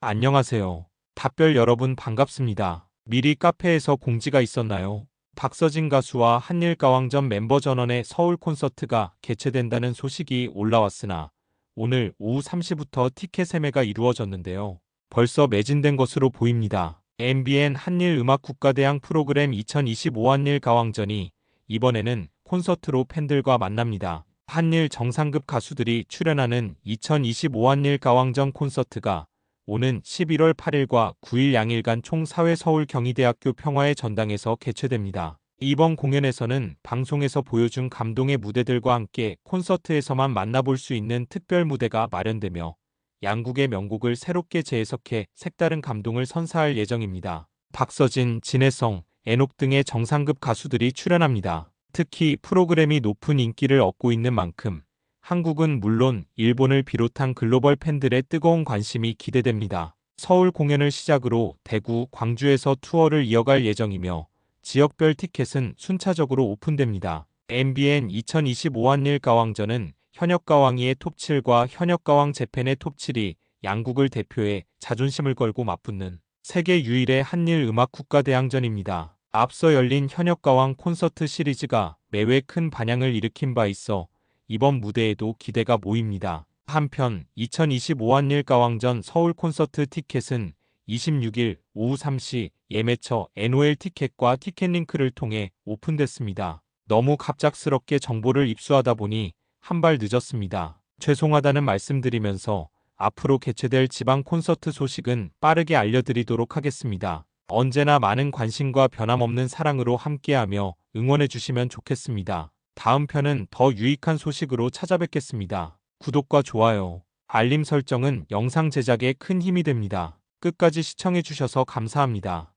안녕하세요. 답별 여러분 반갑습니다. 미리 카페에서 공지가 있었나요? 박서진 가수와 한일가왕전 멤버 전원의 서울 콘서트가 개최된다는 소식이 올라왔으나 오늘 오후 3시부터 티켓 세매가 이루어졌는데요. 벌써 매진된 것으로 보입니다. MBN 한일음악국가대항 프로그램 2025 한일가왕전이 이번에는 콘서트로 팬들과 만납니다. 한일 정상급 가수들이 출연하는 2025 한일가왕전 콘서트가 오는 11월 8일과 9일 양일간 총 4회 서울 경희대학교 평화의 전당에서 개최됩니다. 이번 공연에서는 방송에서 보여준 감동의 무대들과 함께 콘서트에서만 만나볼 수 있는 특별 무대가 마련되며 양국의 명곡을 새롭게 재해석해 색다른 감동을 선사할 예정입니다. 박서진, 진혜성, 애녹 등의 정상급 가수들이 출연합니다. 특히 프로그램이 높은 인기를 얻고 있는 만큼 한국은 물론 일본을 비롯한 글로벌 팬들의 뜨거운 관심이 기대됩니다. 서울 공연을 시작으로 대구, 광주에서 투어를 이어갈 예정이며 지역별 티켓은 순차적으로 오픈됩니다. MBN 2025 한일 가왕전은 현역 가왕이의 톱7과 현역 가왕 재팬의 톱7이 양국을 대표해 자존심을 걸고 맞붙는 세계 유일의 한일 음악 국가 대항전입니다. 앞서 열린 현역 가왕 콘서트 시리즈가 매회 큰 반향을 일으킨 바 있어 이번 무대에도 기대가 모입니다. 한편 2025 한 일가왕전 서울 콘서트 티켓은 26일 오후 3시 예매처 NOL 티켓과 티켓링크를 통해 오픈됐습니다. 너무 갑작스럽게 정보를 입수하다 보니 한 발 늦었습니다. 죄송하다는 말씀드리면서 앞으로 개최될 지방 콘서트 소식은 빠르게 알려드리도록 하겠습니다. 언제나 많은 관심과 변함없는 사랑으로 함께하며 응원해주시면 좋겠습니다. 다음 편은 더 유익한 소식으로 찾아뵙겠습니다. 구독과 좋아요, 알림 설정은 영상 제작에 큰 힘이 됩니다. 끝까지 시청해주셔서 감사합니다.